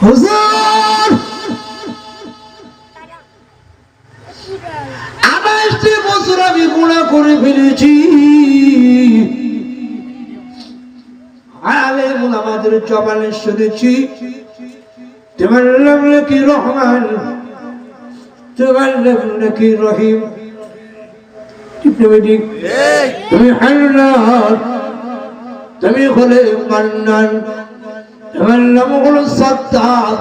হুজুর! আঠাশটি বছর আমি গুণা করে ফেলেছি। আলেমুল আমাদের জবানে শুনেছি তোমার নাম নাকি রহমান? তোমার নাম নাকি রহিম? ঠিক না বেটি? তুমি হান্নান তুমি হলে মান্নান। তোমার নাম হলো সত্তার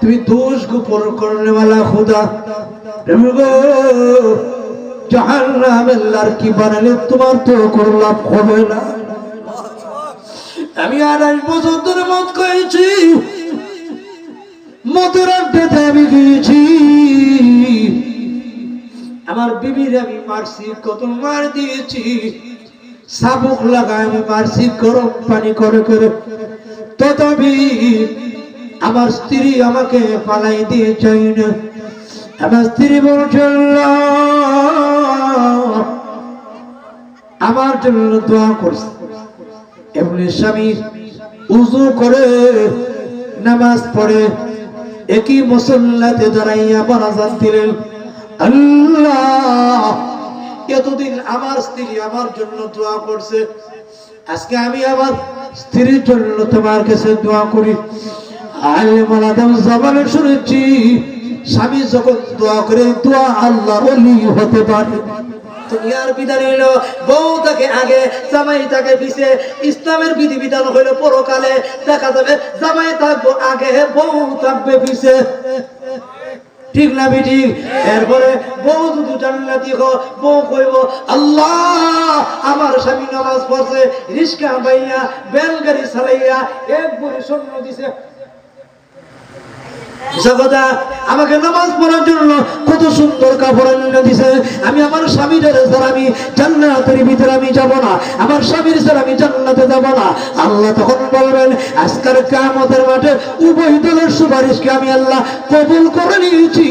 তুমি দোষ গোপন করনে वाला খুদা। তুমি গো লাড়কি বানালে তোমার তো কোনো লাভ হবে না। আমি আড়াই বছর ধরে মদ খেয়েছি। মদের আড্ডাতে আমি গিয়েছি। আমার বিবির আমি মারছি কত মার দিয়েছি। শাবুক লাগায় আমি মারছি গরম পানি করে করে। তথাপি আমার স্ত্রী আমাকে পালাই দিয়ে চাই না আমার স্ত্রী বলছে "আল্লাহ, আমার জন্য দোয়া করছে। এমনি স্বামী উজু করে নামাজ পড়ে একই মুসল্লাতে দাঁড়াইয়া বারাজান দিলেন। আল্লাহ এতদিন আমার স্ত্রী আমার জন্য দোয়া করছে, আজকে আমি আমার স্ত্রীর জন্য তোমার কাছে দোয়া করি। শুনেছি, স্বামী যখন দোয়া করে, দোয়া আল্লাহ হতে পারে। ইসলামের বিধি বিধান হইল পরকালে দেখা যাবে, জামাই থাকব আগে, বউ থাকবে পিছে। ঠিক না বেটি? এরপরে বউ দুধু জান্নাতি হো বউ কইব, আল্লাহ, আমার স্বামী নামাজ পড়ছে, রিস্কা বাইয়া বেলগাড়ি চালাইয়া এক বই স্বর্ণ দিছে। আমাকে নামাজ পড়ার জন্য কত সুন্দর কাপড় এনে দিছে। আমি আমার স্বামীর ছাড়া আমি জান্নাতের ভিতরে আমি যাব না। আমার স্বামীর ছাড়া আমি জান্নাতে যাব না। আল্লাহ তখন বলবেন, আজকের কিয়ামতের মাঠে উভয় দলের সুপারিশকে আমি আল্লাহ কবুল করে নিয়েছি।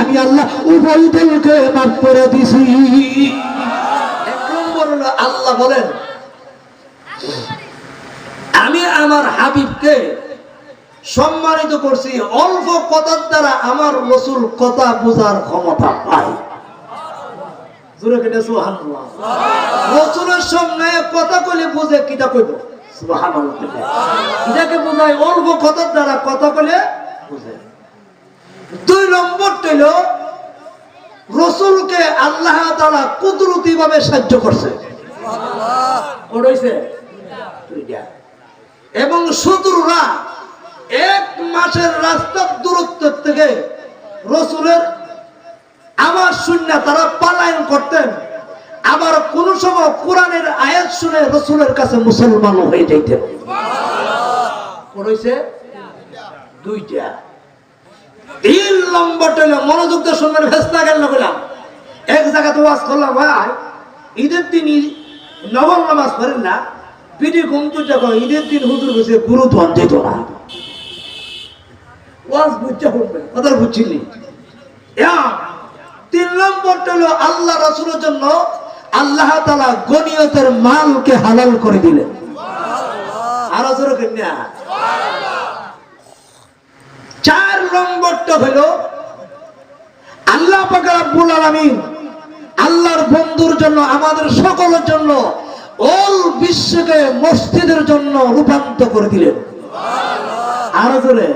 আমি আল্লাহ উভয় দলকে মাফ করে দিছি। আল্লাহ বলেন, আমি আমার হাবিবকে সম্মানিত করছি অল্প কথার দ্বারা আমার রসুল কথা বোঝার ক্ষমতা পায়। রসুলের সঙ্গে কথা বুঝে কিটা কইব? সুবহানাল্লাহ বোঝায় অল্প কথার দ্বারা কথা বুঝে। দুই নম্বর হইল রসুলকে আল্লাহ তাআলা কুদরতি ভাবে সাহায্য করছে। এবং শত্রুরা এক মাসের রাস্তার দূরত্ব থেকে রসুলের আমার শূন্য তারা পালায়ন করতেন। আবার কোন সময় কোরআনের আয়াত শুনে রসুলের কাছে মুসলমান হয়ে যাইতেন। দুইটা। তিন নম্বরটা হলো মনোযোগ দিয়ে শুনবেন ভেস্তা গেল না বললাম এক জায়গাতে ওয়াজ করলাম ভাই ঈদের দিন ই- নবম নামাজ পড়েন না পিঠে ঈদের দিন হুজুর বসে গুরু ধন যেত না। ওয়াজ বুঝতে শুনবেন কথা বুঝছিলি? তিন নম্বরটা হলো আল্লাহ রসুলের জন্য আল্লাহ তালা গনিয়তের মালকে হালাল করে দিলেন। আরও জোরে কন্যা চার নম্বরটা হলো আল্লাহ পাক রাব্বুল আলামিন আল্লাহর বন্ধুর জন্য আমাদের সকলের জন্য অল বিশ্বকে মসজিদের জন্য রূপান্তর করে দিলেন। আরও জোরে।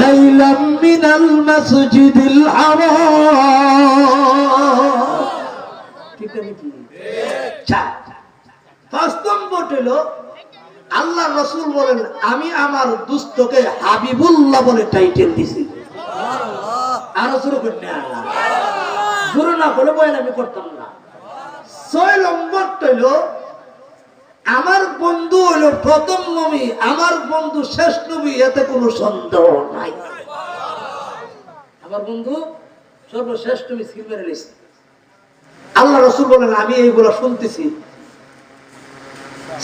লাইলাম মিনাল মাসজিদিল হারাম ঠিক আছে কি? চার পাঁচ নম্বর হলো, আল্লাহ রসুল বলেন, আমি আমার দুস্থকে হাবিবুল্লাহ বলে টাইটেল দিছি। আরও শুরু করি না শুরু না বলে বয়ান আমি করতাম না। ছয় নম্বর হইল আমার বন্ধু হইল প্রথম নবী, আমার বন্ধু শেষ নবী, এতে কোনো সন্দেহ নাই। আমার বন্ধু সর্বশেষ আল্লাহ রসুল বলেন, আমি এইগুলো শুনতেছি।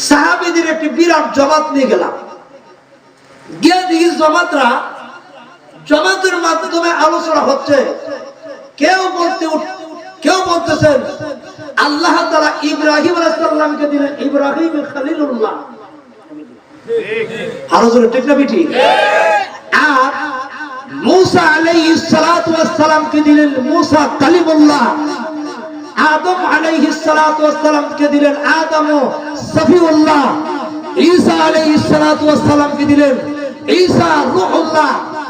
সাহাবিদের একটি বিরাট জমাত নিয়ে গেলাম। গিয়ে দেখি জমাতরা, জমাতের মাধ্যমে আলোচনা হচ্ছে। কেউ বলতে কেউ বলতেছেন আল্লাহ তাআলা ইব্রাহিম আলাইহিস দিলেন ইব্রাহিম খলিলুল্লাহ। আরও জোরে দিলেন মুসা কালিমুল্লাহ। আদম আলাইহিস সালাতু ওয়াস সালামকে ঈসা আলাইহিস সালাতু ওয়াস দিলেন ঈসা রূহুল্লাহ।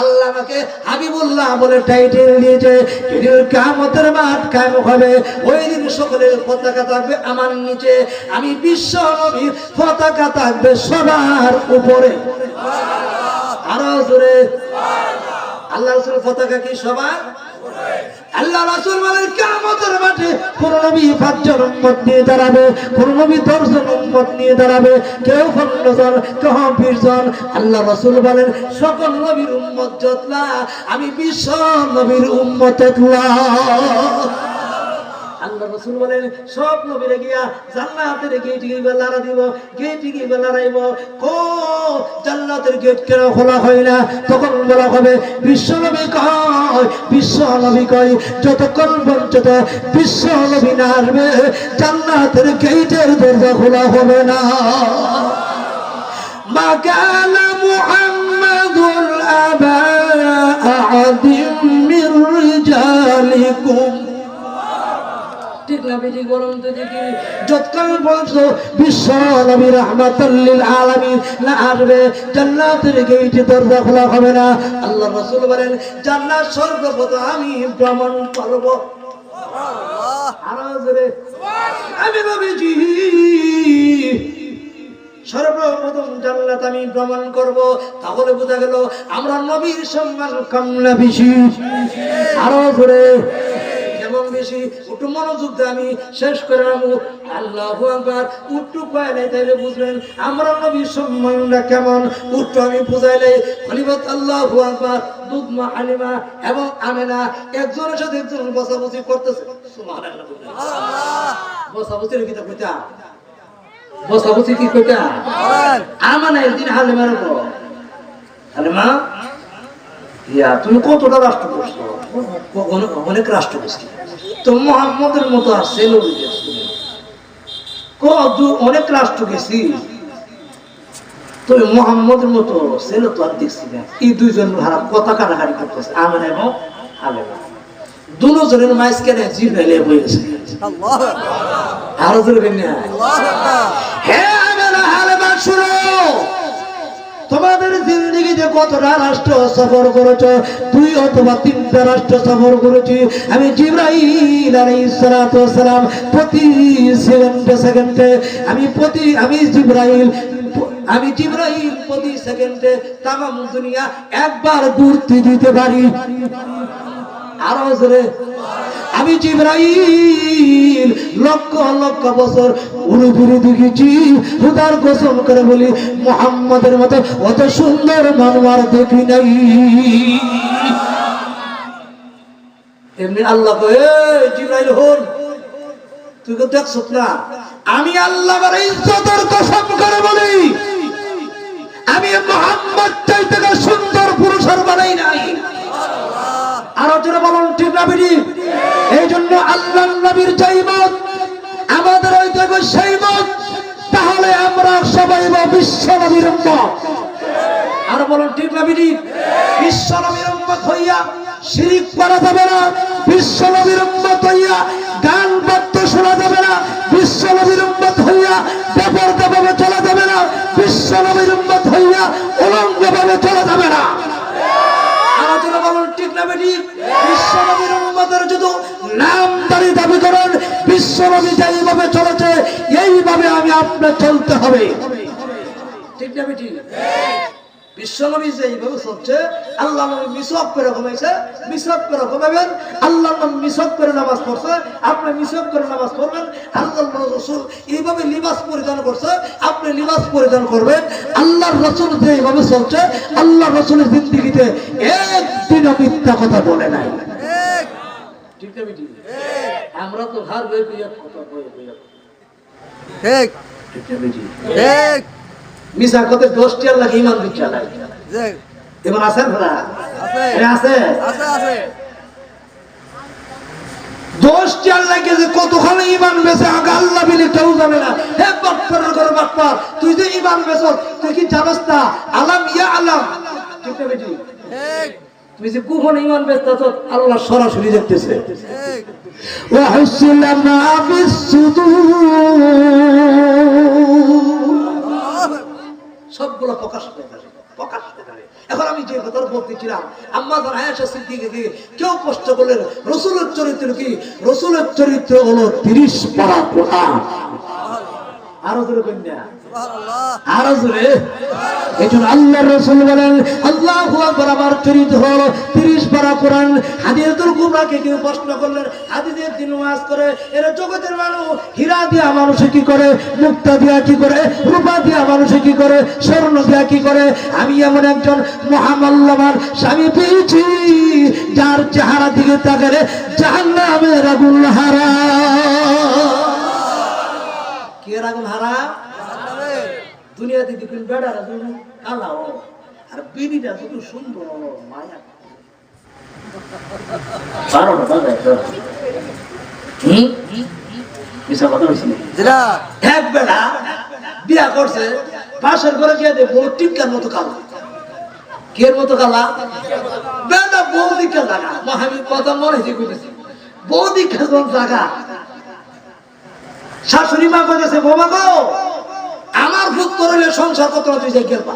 আল্লাহ আমাকে হাবিবুল্লাহ বলে টাইটেল দিয়েছে যেদিন কামতের মাঠ কায়েম হবে, ওই দিন সকলের পতাকা থাকবে আমার নিচে, আমি বিশ্ব নবীর পতাকা থাকবে সবার উপরে। আরও জোরে। আল্লাহ রসুল পতাকা কি সবার? আল্লাহ রাসুল বলেন, কিয়ামতের মাঠে কোন নবী পাঁচজন উম্মত নিয়ে দাঁড়াবে, কোন নবী দশজন উম্মত নিয়ে দাঁড়াবে, কেউ পনেরো জন, কেউ বিশ জন। আল্লাহ রাসূল বলেন, সকল নবীর উম্মত যতলা, আমি বিশ্ব নবীর উম্মত যতলা আল্লাহ রসুল বলেন সব নবীরে গিয়া জান্নাতের গেট গিয়ে লারা দিব গেট গিয়ে লারাইব কো জান্নাতের গেট কেন খোলা হয় না তখন বলা হবে বিশ্ব নবী কয় বিশ্ব নবী কয় যতক্ষণ পর্যন্ত বিশ্ব নবী না আসবে জান্নাতের গেটের দরজা খোলা হবে না ما كان محمد أبا أحد من رجالكم ঠিক না বেটি গরম তো দেখি বলছো বিশ্ব রহমাতাল্লিল আলামিন না আসবে জান্নাতের গেইটে দরজা খোলা হবে না। আল্লাহ রাসূল বলেন জান্নাত সর্বপ্রথম আমি ভ্রমণ করব। আমি নবীজি সর্বপ্রথম জান্নাত আমি ভ্রমণ করব। তাহলে বোঝা গেল আমরা নবীর সম্মান কম না বেশি। আরও জোরে। যেমন বেশি একটু মনোযোগ দিয়ে আমি শেষ করে নেব আল্লাহ আকবার উট্টু নাই তাইলে বুঝবেন আমরা নবীর সম্মানটা কেমন। উট্টু আমি বুঝাইলে খলিফত আল্লাহ আকবার দুধ মা আলিমা এবং আমেনা একজনের সাথে একজন বসাবসি করতেছে। কইতা। বসাবসি কি কইতা? আমানা একদিন হালিমার উপর। হালিমা ইয়া তুমি কতটা রাষ্ট্র করছ অনেক- অনেক রাষ্ট্র করছি তো মোহাম্মদের মতো আর সেলো কত অনেক রাষ্ট্র গেছি। তবে মোহাম্মদের মতো সেলো তো আর দেখছি না। এই দুইজন হারা কথা কাটাকাটি করতেছে আমার এবং আলেমা। দুজনের মাঝখানে জিব্রাইলে বইছে আরও ধরবেন না। হে আমেনা হালেমা শুনো। তোমাদের জিন্দগিতে কতটা রাষ্ট্র সফর করেছ? দুই অথবা তিনটা রাষ্ট্র সফর করেছি। আমি জিব্রাইল আলাইহিস সালাতু সালাম প্রতি সেকেন্ডে সেকেন্ডে আমি প্রতি, আমি জিব্রাইল আমি জিব্রাইল প্রতি সেকেন্ডে তামাম দুনিয়া একবার ঘুরতে দিতে পারি। আরও জোরে। আমি জিব্রাইল লক্ষ লক্ষ বছর উড়ে ফিরে দেখেছি। হুদার গোসল করে বলি, মোহাম্মদের মতো অত সুন্দর মানবার দেখি নাই। এমনি আল্লাহ জিব্রাইল, হন। তুই তো দেখছ না। আমি আল্লাহ ইজ্জতের কসম করে বলি, আমি মোহাম্মদ চাইতে সুন্দর পুরুষের বানাই নাই। আরও জোরে বলুন, ঠিক না বেরি এই জন্য আল্লাহ নবীর যেই মত, আমাদের ওই দেব সেই মত, তাহলে আমরা সবাই বা বিশ্ব নবীর আর বলুন, ঠিক না বেরি বিশ্ব নবীর হইয়া শিরিক করা যাবে না, বিশ্ব নবীর হইয়া গান বাদ্য শোনা যাবে না, বিশ্ব নবীর হইয়া বেপরদা ভাবে চলা যাবে না, বিশ্ব নবীর হইয়া উলঙ্গ ভাবে চলা যাবে না। না বেটি বিশ্বনবীর উম্মতের যদি নামদারি দাবি করেন, বিশ্বনবী চলেছে, এইভাবে আমি আপনার চলতে হবে। ঠিক না বেটি বিশ্বনবী যে এইভাবে চলছে আল্লাহ নবী মিসক করে ঘুমাইছে মিসক করে ঘুমাবেন আল্লাহ নবী মিসক করে নামাজ পড়ছে আপনি মিসক করে নামাজ পড়বেন আল্লাহ রসুল এইভাবে লিবাস পরিধান করছে আপনি নিমাজ পরিধান করবেন আল্লাহর রসুল যেভাবে চলছে আল্লাহ রসুলের জিন্দিগিতে একদিনও মিথ্যা কথা বলে নাই। ঠিক না? আমরা তো হার বই কথা ঠিক। ঠিক। মিসা কথা দশটি আল্লাহ ইমান দিচ্ছে নাই আছেন আছে। ইমান বেছে আল্লাহ কেউ না। হে তুই যে ইমান আলাম যে ইমান আল্লাহ সরাসরি দেখতেছে। ওয়া হুসিলা মা সবগুলো প্রকাশ হয়ে যাবে প্রকাশ এখন আমি যে কেউ কষ্ট করলেন, রসুলের চরিত্র কি? রসুলের চরিত্র হলো তিরিশ আরও ধরে কন্যা আরও জোরে। এই আল্লাহ রসুল বলেন আল্লাহ আকবার আমার চরিত্র হলো তিরিশ পারা কোরআন। হাদিয়াতুল কুবরাকে কেউ প্রশ্ন করলেন হাদিদের দিন ওয়াজ করে এরা জগতের মানুষ। হীরা দিয়া মানুষে কি করে? মুক্তা দিয়া কি করে? রূপা দিয়া মানুষে কি করে? স্বর্ণ দিয়া কি করে? আমি এমন একজন মহামূল্যবান স্বামী পেয়েছি যার চেহারা দিকে তাকালে জাহান্নামের আগুন হারা। কে আগুন হারা? দুনিয়াতে দেখুন বেড়ারা দেখুন কালা ও আর বিড়িটা কত সুন্দর মায়া। এক বেলা বিয়া করছে পাশের ঘরে গিয়ে দে বউ মতো কালা। কের মতো কালা? মহাবীর কথা মনে হয়েছে জাগা? শাশুড়ি মা কইতেছে বোমা গো আমার ভূত করলে সংসার কত তুই যাই গেলবা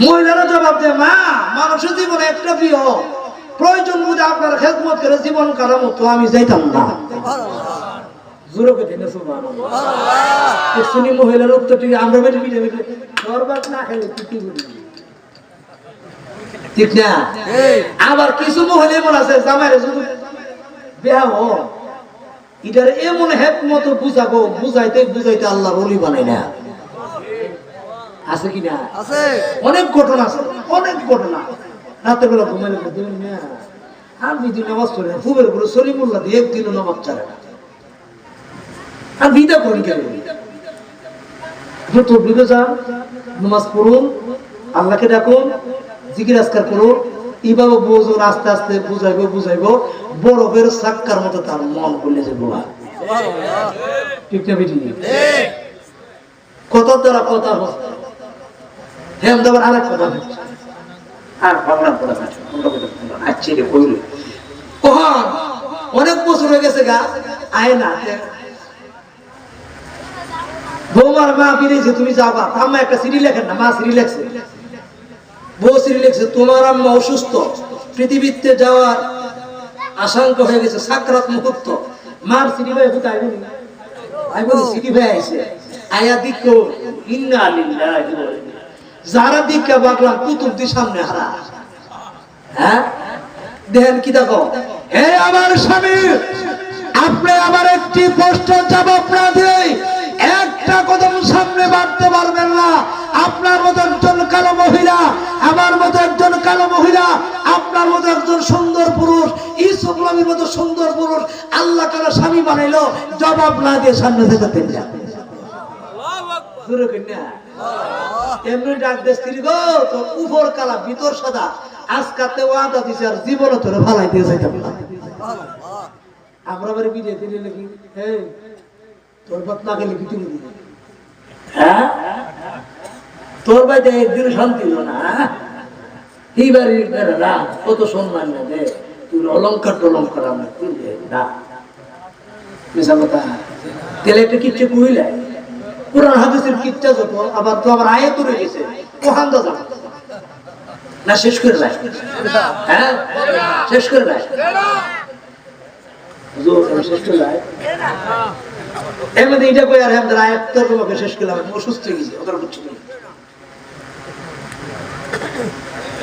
মহিলারা জবাব দেয় মা মানুষের জীবনে একটা প্রিয় প্রয়োজন বুঝে আপনার খেদমত করে জীবন কাটার মতো আমি যাইতাম না। সুবহানাল্লাহ দিনে সুবহানাল্লাহ। সুবহানাল্লাহ শুনি মহিলার উত্তর আমরা বেটে পিঠে পিঠে সরবাত না খেলে কি করবি ঠিক না? আবার কিছু মহিলা এমন আছে জামাইরে শুধু বেহা হ এটার এমন মতো বুঝাবো বুঝাইতে বুঝাইতে আল্লাহ রলি বানাই না। আছে কি না? আছে। অনেক ঘটনা আছে অনেক ঘটনা। রাতের বেলা ঘুমাইলে না আমি দিন নামাজ পড়ি না। ফুবের করে সলিমুল্লাহ দিয়ে একদিনও নামাজ চারে না। আর বিদা করি কেন? আপনি তবলিগে যান নামাজ পড়ুন আল্লাহকে ডাকুন জিকির আজকার করুন এইভাবে বোঝুন আস্তে আস্তে বুঝাইবো বুঝাইবো, বরফের সাক্কার মতো তার মন করলে যে কথা দ্বারা কথা হচ্ছে হ্যাঁ আরেক কথা আচ্ছা অনেক বছর হয়ে গেছে গা, আয় না বৌমার মা ফিরেছে, তুমি যাবা। আম্মা একটা সিঁড়ি লেখেন না, মা সিঁড়ি লেখছে। সিঁড়ি লেখছে, তোমার আম্মা অসুস্থ। পৃথিবীতে যাওয়ার আশঙ্কা হয়ে গেছে, সাকরাত মুহূর্ত। মার সিঁড়ি ভাই কোথায় আইবনি আইবনি সিঁড়ি ভাই আইছে। আয়া দিক, ইন্না লিল্লাহি যারা দিককে বাগলাম, কুতুব দি সামনে হারা। হ্যাঁ? দেখেন কি দেখো। হে আমার স্বামী, আপনি আমার একটি প্রশ্নের জবাব না দিয়ে একটা কদম সামনে বাড়তে পারবেন না। আপনার মতো একজন কালো মহিলা আমার মতো একজন কালো মহিলা, আপনার মতো একজন সুন্দর পুরুষ ইসুফ নবীর মতো সুন্দর পুরুষ, আল্লাহ কালা স্বামী বানাইলো, জবাব না দিয়ে সামনে থেকে তোর উপর কালা ভিতর সাদা। দিছে আর জীবন তোরে ফালাই দিয়ে যাইতাম না। আমরা দিলে তোর তোর বাড়িতে একদিন শান্তি হলো না হ্যাঁ? এইবার এইবার কত সম্মান না দে। অলঙ্কার টলঙ্কার আমরা তেলে না, শেষ করে হ্যাঁ? শেষ করে এইটা কই আর শেষ করলাম অসুস্থ হয়ে গেছি ওদের বুঝছি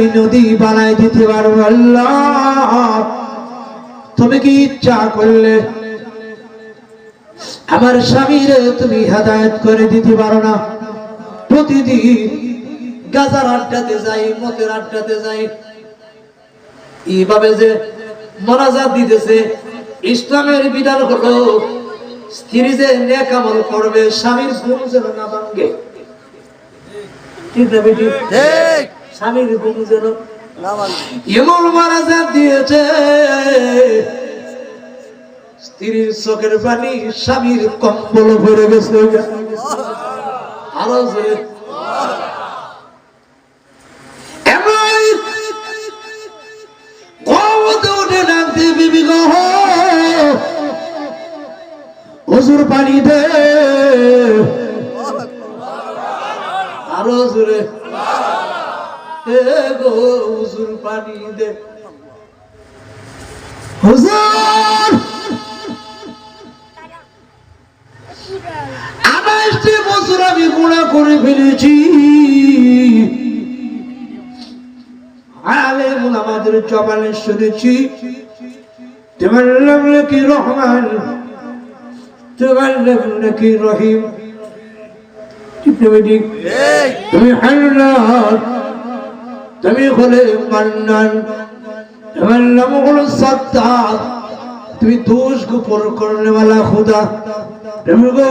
তুমি নদী বানাই দিতে পারো আল্লাহ। তুমি কি ইচ্ছা করলে? আমার স্বামীরে তুমি হেদায়ত করে দিতে পারো না। প্রতিদিন গাজার আড্ডাতে যাই মতের আড্ডাতে যাই। এইভাবে যে মনাজাত দিতেছে, ইসলামের বিধান হলো স্ত্রী যে নেক আমল করবে, স্বামীর ঘুম যেন না ভাঙ্গে ঠিক না বেটি? স্বামীর ঘুম যেন না মানে। এমন মনাজাত দিয়েছে। স্ত্রীর চোখের পানি স্বামীর কম্বল ভরে গেছে। আরও জোরে। এমন পানি দে। আরও জোরে। গো হুজুর পানি দে। হুজুর! আঠাশটি বছর আমি গুণা করে ফেলেছি। আলেমুল আমাদের জবানে শুনেছি তোমার নাম নাকি রহমান তোমার নাম নাকি রহিম? তুমি হান্নান তুমি হলে মান্নান তোমার নাম হলো সত্তার তুমি দোষ গোপন করনে वाला খুদা। তুমি গো,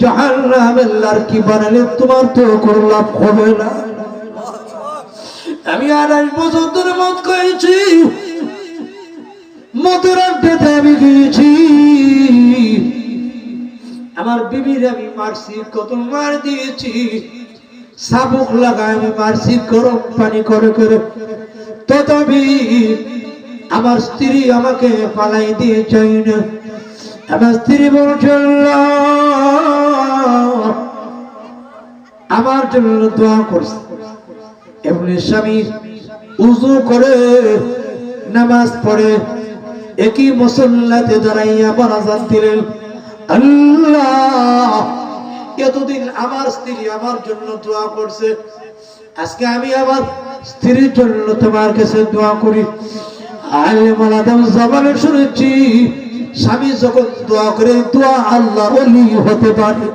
জাহান্নামের লাড়কি বানালে তোমার তো কোনো লাভ হবে না। আমি আড়াই বছর ধরে মত করেছি মতের আড্ডাতে আমি গিয়েছি। আমার বিবির আমি মারছি কত মার দিয়েছি। সাবুক লাগায় আমি মারছি গরম পানি করে করে। তথাপি আমার স্ত্রী আমাকে পালাই দিয়ে চাই না আমার স্ত্রী বলছে "আল্লাহ, আমার জন্য দোয়া করছে। এমনি স্বামী উজু করে নামাজ পড়ে। একই মুসল্লাতে দাঁড়াইয়া বরাজাত দিলেন আল্লাহ এতদিন আমার স্ত্রী আমার জন্য দোয়া করছে। আজকে আমি আমার স্ত্রীর জন্য তোমার কাছে দোয়া করি। শুনেছি, স্বামী যখন দোয়া করে, দোয়া আল্লাহ হতে পারে।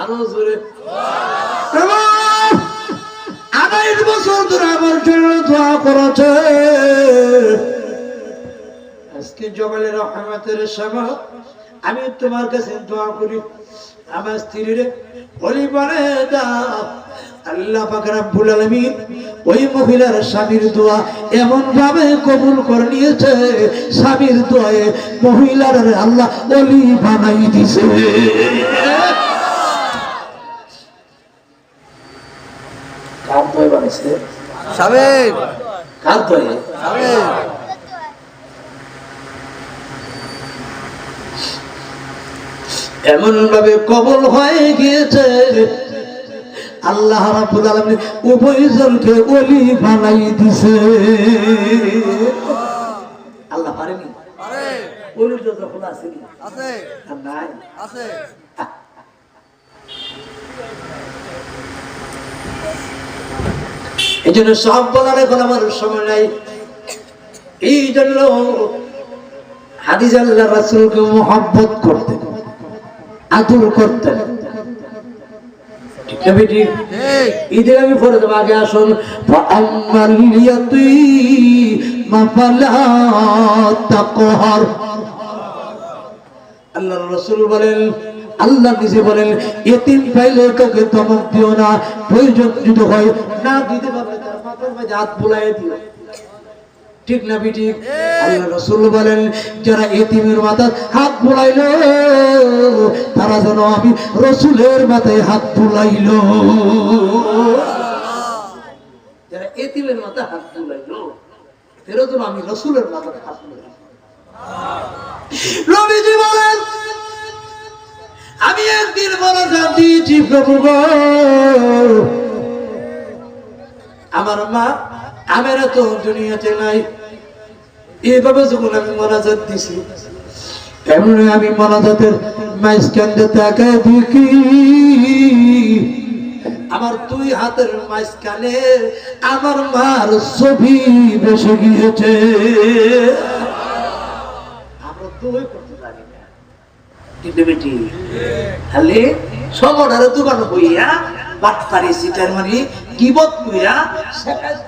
আরও জোরে। এবং আড়াই বছর ধরে আমার জন্য দোয়া করেছে। আজকে জবালের রহমতের সময় আমি তোমার কাছে দোয়া করি। আমার স্ত্রীর বলি বলে দাও আল্লাহ পাক রাব্বুল আলামিন ওই মহিলার স্বামীর দোয়া এমন ভাবে কবুল করে নিয়েছে স্বামীর দোয়ায় মহিলার আল্লাহ অলি বানাই দিছে। কার দোয়া বানাইছে? কার দোয়া? এমন ভাবে কবল হয়ে গিয়েছে আল্লাহ রাব্বুল আলামিন উভয় জনকে বানাই দিছে। আল্লাহ পারেনি? আরে ওলি তো যখন আসেনি। নাই? আছে। এই জন্য সব বলার এখন আমার সময় নাই। এই জন্য হাদিজাল্লাহ রাসূলকে মোহাব্বত করতেন আদর করতেন ঈদের আমি পরে দেবো আগে আসুন। আল্লাহ রসুল বলেন আল্লাহ নিজে বলেন এতিম পাইলে কাউকে ধমক দিও না প্রয়োজন যদি হয় না দিতে পারবে তার মাথার মাঝে হাত বুলাই দিও। ঠিক না বিটি আল্লাহ রসুল বলেন যারা এতিমের মাথায় হাত বুলাইলো তারা যেন আমি রসুলের মাথায় হাত বুলাইল। যারা এতিমের মাথায় হাত বুলাইলো এরা যেন আমি রসুলের মাথায় হাত বুলাইল রবিজি বলেন আমি একদিন মনোযোগ দিয়েছি প্রভু আমার মা আমার তো দুনিয়াতে নাই। এইভাবে যখন আমি মনাজাত দিছি, এমনি আমি মনাজাতের মাইসকান্দে তাকায় দেখি, আমার দুই হাতের মাঝখানে আমার মার ছবি বসে গিয়েছে। আমরা দুই করতে জানি না। কিন্তু বেটি, খালি সবটারে দোকান হইয়া বাটপারি সিটার মানে গিবত কইরা শেখাজ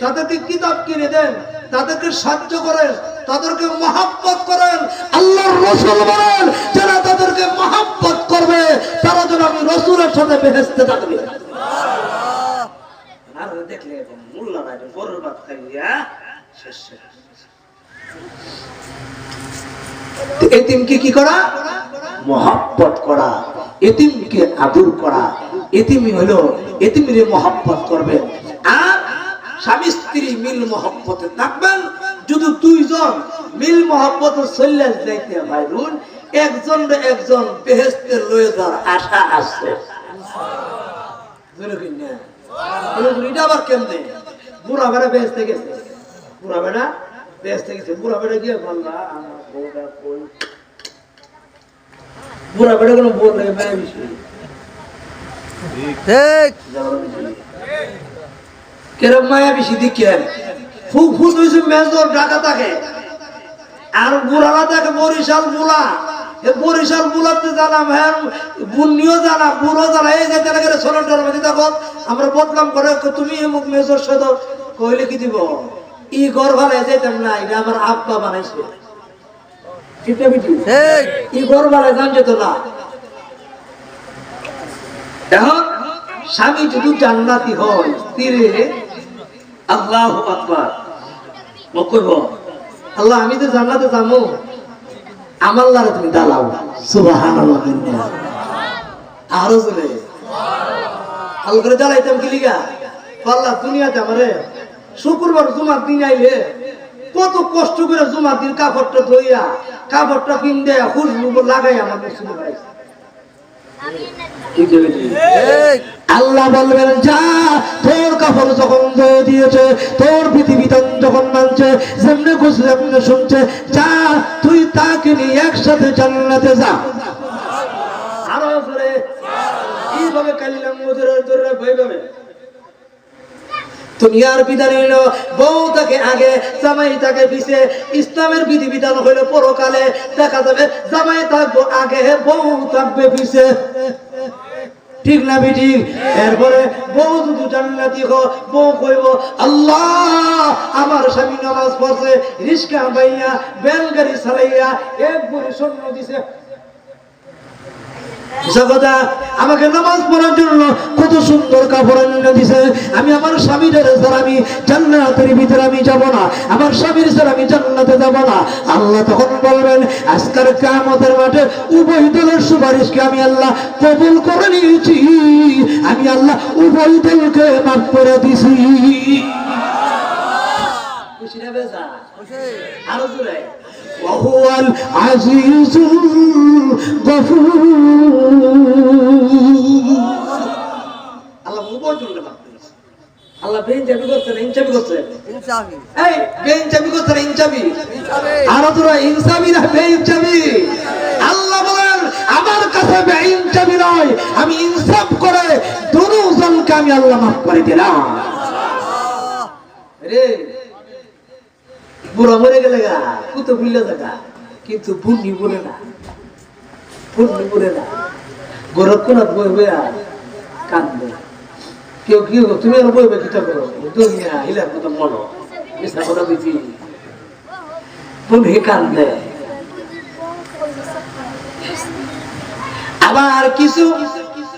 তাদেরকে কিতাব কিনে দেন, তাদেরকে সাহায্য করেন, তাদেরকে মহাব্বত করেন, আল্লাহর রসুল বলেন, যারা তাদেরকে মহাব্বত করবে, তারা যেন আমি রসুলের সাথে বেহেস্তে থাকবে দেখলে শেষ। এতিমকে কি করা? করা। এতিমকে আদর করা। এতিমি হলো, এতিমিরে মহাব্বত করবে। আর স্বামী স্ত্রী মিল মহব্বতে থাকবেন। যদি দুইজন মিল মহব্বতে চলে যাইতে হয় রুন একজন একজন বেহেস্তে লয়ে যাওয়ার আশা আছে। এটা আবার কেমনে? বুড়া বেড়া বেহেস্তে গেছে। বুড়া বেড়া বেহেস্তে গেছে। বুড়া বেড়া গিয়ে বললা আমার বউটা কই? বুড়া বেড়া কোনো বল লাগে বিষয় ঠিক। কেরম মায়া বেশি দিকেন ফুক ফুক হয়েছে মেজর ঢাকা থাকে আর বুড়ালা থাকে বরিশাল বুলা। এ বরিশাল বুলাতে জানাম হ্যাঁ বুনিও জানা বুড়ো জানা। এই যে তেলে গেলে সোলন্টার মধ্যে দেখো আমরা বদনাম করে তুমি এমুক মেজর সদ কইলে কি দিব? ই ঘর ভালো যেতাম না এটা আমার আব্বা বানাইছে। ই ঘর ভালো জান যেত না। এখন স্বামী যদি জান্নাতি হয় স্ত্রী আল্লাহ আকবার। কইব আল্লাহ, আমি তো জান্নাতে যাব আমার লারে তুমি দালাও সুবহানাল্লাহ আরও জোরে। আল্লাহ করে জ্বালাইতাম কি লিগা? আল্লাহ, দুনিয়াতে আমারে শুক্রবার জুমার দিন আইলে কত কষ্ট করে জুমার দিন কাপড়টা ধইয়া, কাপড়টা পিন্দে খুশবু লাগাই আমার আছে ঠিক আল্লাহ বলবেন, যা, তোর কাপড় যখন ধুয়ে দিয়েছে, তোর পৃথিবীতন যখন মানছে যেমনি খুশি যেমনি শুনছে, যা, তুই তাকে নিয়ে একসাথে জান্নাতে যা। আরও করে কীভাবে কালিলাম ধরে ভয় ভয়ভাবে দুনিয়ার বিধান হইল বউ তাকে আগে, জামাই তাকে পিছে। ইসলামের বিধি বিধান হইল পরকালে। দেখা যাবে জামাই থাকব আগে, বউ থাকবে পিছে। ঠিক না বেটি এরপরে বউ যদি জান্নাতি হো বউ কইব, আল্লাহ, আমার স্বামী নামাজ পড়ছে, রিস্কা বাইয়া বেলগাড়ি চালাইয়া, এক বুড়ি স্বর্ণ দিছে। আমাকে নামাজ পড়ার জন্য কত সুন্দর কাপড় এনে দিছে। আমি আমার স্বামীর ছাড়া আমি জান্নাতের ভিতরে আমি যাব না। আমার স্বামীর ছাড়া আমি জান্নাতে যাব না। আল্লাহ তখন বলবেন, আজকের কামতের মাঠে উভয় দলের সুপারিশকে আমি আল্লাহ কবুল করে নিয়েছি। আমি আল্লাহ উভয় দলকে মাফ করে দিছি। আরও জোরে। وهو العزيز الغفور আল্লাহ উভয় জনকে মাফ করেছে। আল্লাহ বেঞ্জামি করছে না ইনসাফি করছে ইনসাফি এই বেইনচাবি করছে না ইনচাবি ইনসাফি আরো তোরা ইনসাবি না বেইনচাবি আল্লাহ বলেন আমার কাছে বেইনচাবি নয় আমি ইনসাফ করে দুজনকে আমি আল্লাহ মাফ করে দিলাম রে বুড়া মরে গেলে গা কুতো বুঝলে থাকা কিন্তু বুড়ি বলে না বুড়ি বলে না গোরক্ষনাথ বই বইয়া কান্দে। কেউ কি তুমি আর বইবে কিতা করো? দুনিয়া হিলার কথা মনো মিশা কথা দিছি বুড়ি কান্দে। আবার কিছু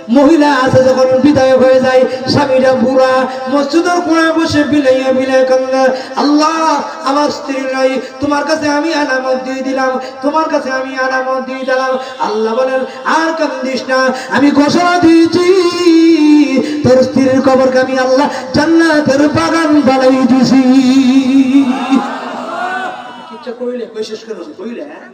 মহিলা আছে যখন বিদায় হয়ে যায় স্বামীরা বুড়া মসজিদের কোণায় বসে বিলাইয়া বিলায় কান্দে আল্লাহ আমার স্ত্রী নাই তোমার কাছে আমি আলামত দিয়ে দিলাম তোমার কাছে আমি আলামত দিয়ে দিলাম। আল্লাহ বলেন আর কান্দিস না আমি ঘোষণা দিয়েছি তোর স্ত্রীর কবরকে আমি আল্লাহ জান্নাতের বাগান বানাই দিছি। কিচ্ছা কইলে কই শেষ করে কইলে হ্যাঁ?